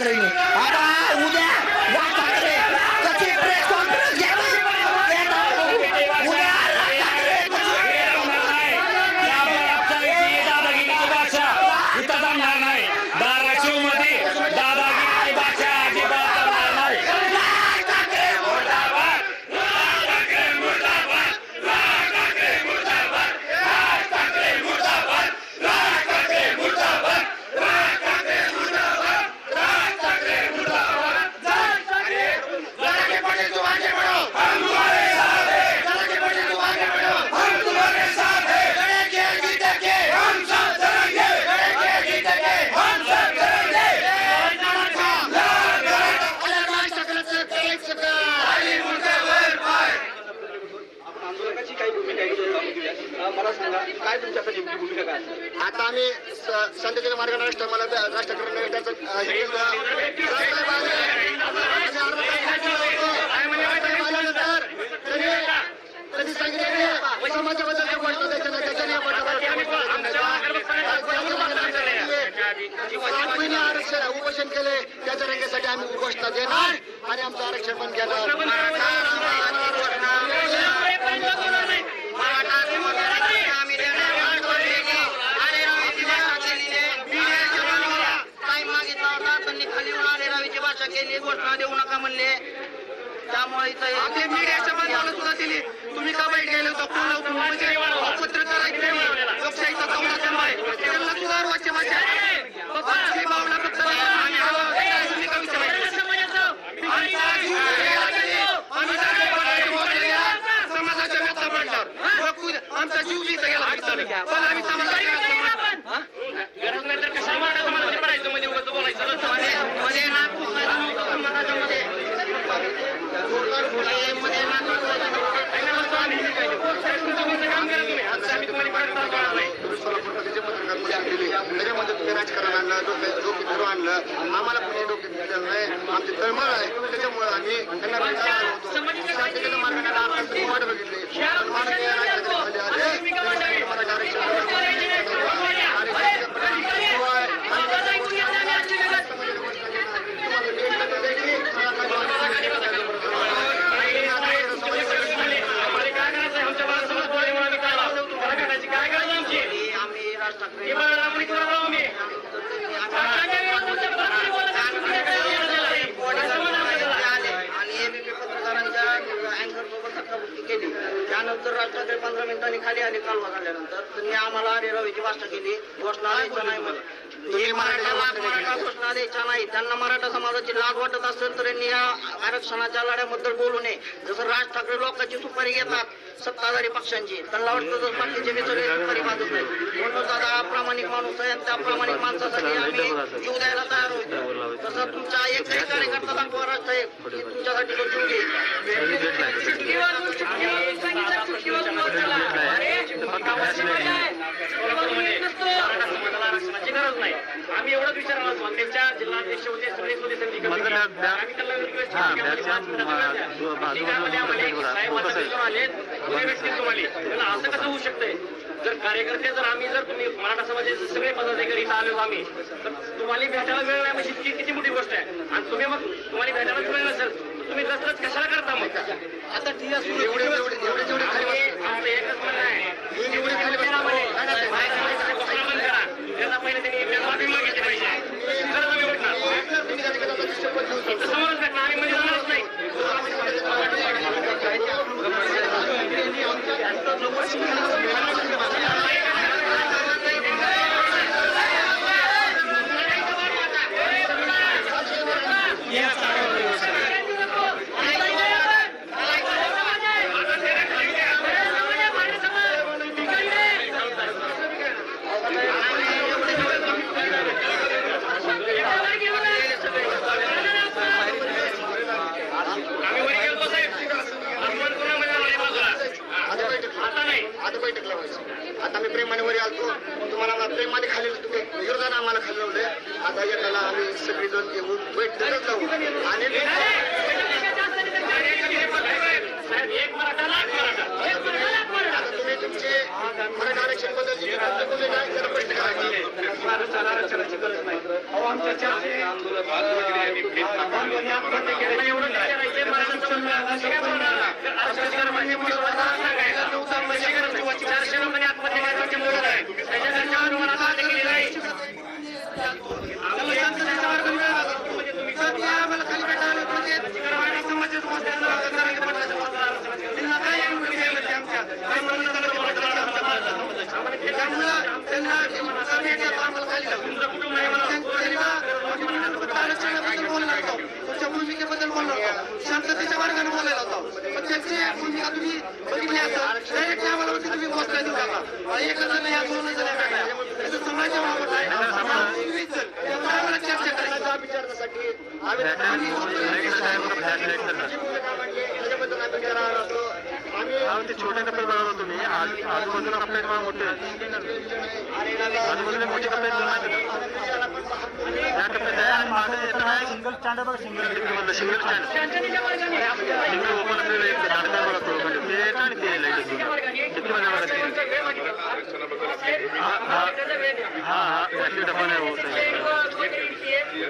pra. आता आम्ही गोष्टी द्यायच्या राष्ट्र मला महिने आरक्षण उपोषण केले त्याच्या रंगासाठी आम्ही घोषणा देणार आणि आमचं आरक्षण पण घेणार काय मागितला होता त्यांनी खाली येऊन आलेरावीची भाषा केली घोषणा देऊ नका म्हणले. त्यामुळे इथं मीडियाच्या माध्यमाला सुद्धा दिली. तुम्ही का बैठ गेले होता? कोण म्हणजे पत्रकार लोकशाहीचा आहे. त्यांना सुद्धा अर्वाच्य भाषा आहे. फक्त आमचा जीव समाजाच्या व्यथा आमचा जीव जिथं गेला पण आम्ही समाजाच्या व्यथा गरज नाही तर कशाला मराठा समाजाने पडायचं म्हणजे उगाच बोलायचं मध्ये मध्ये नाक घुसायला नव्हतं समाजामध्ये मध्ये नाक घुसायला काम करा तुम्ही आता आम्ही तुम्हाला परत त्रास देणार नाही सोलापूर पक्षाचे पत्रकार परिषद दिली त्याच्यामध्ये तुम्ही राजकारण आणलं डोक्यात डोके फिरू आणलं आम्हाला कुणी डोके फिरलं नाही. आमची तळमळ आहे. त्याच्यामुळे आम्ही त्यांना भेटायला आलो होतो शांततेच्या मार्गाने आपण तुम्ही वाट बघितली पण माननीय राष्ट्रपती खाली आले मराठा आरक्षण आम्हाला काय करायचं आहे? आमच्या बाळासोबत बोलले म्हणून आम्ही काय लावतो? तुम्हाला भेटायची काय गरज आहे आमची आम्ही राज ठाकरे हे बघा, आम्ही कोणाला लावू आम्ही? आणि एबीपी पत्रकारांच्या अँकर सोबत धक्काबुक्की केली त्यानंतर राज ठाकरे पंधरा मिनिटांनी खाली आले कालवा झाल्यानंतर त्यांनी आम्हाला अरे रवीची भाषा केली घोषणा द्यायच्या नाही म्हणून. हे मराठ्याला मराठा घोषणा द्यायच्या नाही. त्यांना मराठा समाजाची लाज वाटत असेल तर यांनी या आरक्षणाच्या लढ्याबद्दल बोलू नये. जसं राज ठाकरे लोकांची सुपारी घेतात सत्ताधारी पक्षांची त्यांना वाटतं जर बाकीचे सगळे सुपारी बाजूच नाही. म्हणून दादा प्रामाणिक माणूस आहे आणि त्या प्रामाणिक माणसासाठी आम्ही जीव द्यायला तयार होतो. तसं तुमचा एकही कार्यकर्ता दाखवा राज साहेब की तुमच्यासाठी तो जीव देईल मराठा समाजाला आरक्षणाची गरज नाही आम्ही एवढंच विचारणार होतो त्यांच्या जिल्हाध्यक्ष होते होते आम्ही त्यांना साहेब आता आले तुम्ही तुम्हाला असं कसं होऊ शकतंय? जर कार्यकर्ते जर आम्ही जर तुम्ही मराठा समाजाचे सगळे पदाधिकारी इथं आलो आम्ही तर तुम्हाला भेटायला वेळ नाही म्हणजे किती मोठी गोष्ट आहे. आणि तुम्ही मग तुम्हाला भेटायलाच वेळ नसेल तुम्ही दसरथ कशाला करता मग? आता ठीक आहे एवढे एवढे एवढे जेवढे खाली एकच म्हणणं आहे. जेवढे खाली बंद करा. पहिले त्यांनी त्यांना माफी मागितली पाहिजे. तरच आम्ही उठणार. इथं समोरच भेटणार, आम्ही मध्ये जाणारच नाही. आम्ही वर गेलो साहेब. अपमान करू नका म्हणजे आम्हाला बाजूला. आता बैठक आता नाही आता बैठक लावायची. आता मी प्रेमाने वरी आलतो. तुम्हाला आम्हाला प्रेमाने खाली तुम्ही विरोधाने आम्हाला खाली लावले आता एकाला आम्ही सगळी जण येऊन बैठकच लावू. आणि आता तुम्ही तुमचे मराठा आरक्षणबद्दल जे काय बोलले नाही. बैठक लावायची. एवढं चारशे लोकांनी आत्महत्या करायची आहे. केली नाही. शांततेच्या मार्गाने बोलायला होतो पण त्यांची भूमिका तुम्ही बघितली असेल डायरेक्ट आम्हाला म्हणते तुम्ही घोषणा देऊ नका एक जण या दोन जण भेटाय त्याचं समाज बाबत आहे समाज वीस जण. त्यामुळे आम्हाला चर्चा करायची त्या विचारण्यासाठी आम्ही आम्ही जी भूमिका मांडली, त्याच्याबद्दल आम्ही विचारणार होतो. आम्ही छोट्या कप्प्यात बनवतो तुम्ही आज- आजूबाजूला मला मोठे. आजूबाजूला मोठे? या सिंगल स्टँड सिंगल स्टँड आपल्याला सिंगल ओपन असलेलं एक दाडका बघा थोडं म्हणजे ते येतं आणि ते लाइट किती मध्ये बघा ते त्याचा वेळ माहिती का? हा हा त्याचा वेळ द्या. हा हा ऍक्च्युली डबा नाही होत आहे. एक, अ, छोटी खिडकी आहे. आणि सांगितलं की आपल्याला लाइट काही माल भेटणार नाही. लाइट कप्पे आजूबाजूला अजून मोठे कप्पे आहेत बघा त्यासाठी. तर ते परत वर गेले. मोठे कप्प्यामध्ये असेल हो इथे- इथे- इथे सोडून हा.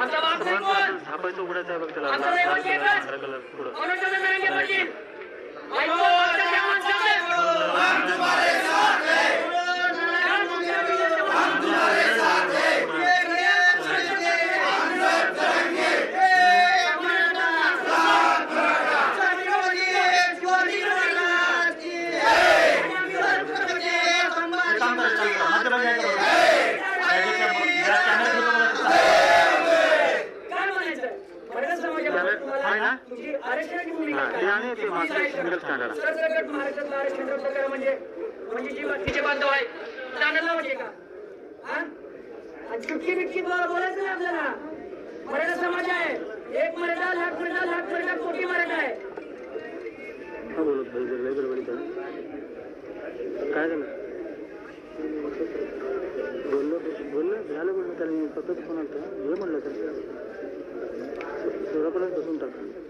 आमचा बाप नाही कोण झापायचं उघडायचं आहे बघ त्याला आमचा लाल रहिवासी कलर एकच. पांढरा कलर पुढं अनुषंगाने नारायण पाटील ऐकून फक्त त्या माणसाचं. काय म्हणायचं मराठा समाजाबद्दल तुम्हाला तुमची आरक्षणाची भूमिका हा, ते आणि ते मागचं काय? सिंगल स्टँड आहे. सरसकट महाराष्ट्रातलं आरक्षण रद्द करा म्हणजे म्हणजे जी बाकीचे बांधव आहेत जाण्याला का? हा? आणि चुटकी बिटकी बोल- बोलायचं नाही आपल्याला? मराठा समाज आहे. एक मराठा लाख मराठा लाख मराठा कोटी मराठा आहे. हा बोलत भाई लय गडबडीत आहे. काय झालं? बोललो बोललो झालं बोललो त्याला मी फक्त फोन आलता. हे म्हणलं तर थोडापर्यंत बसून टाका.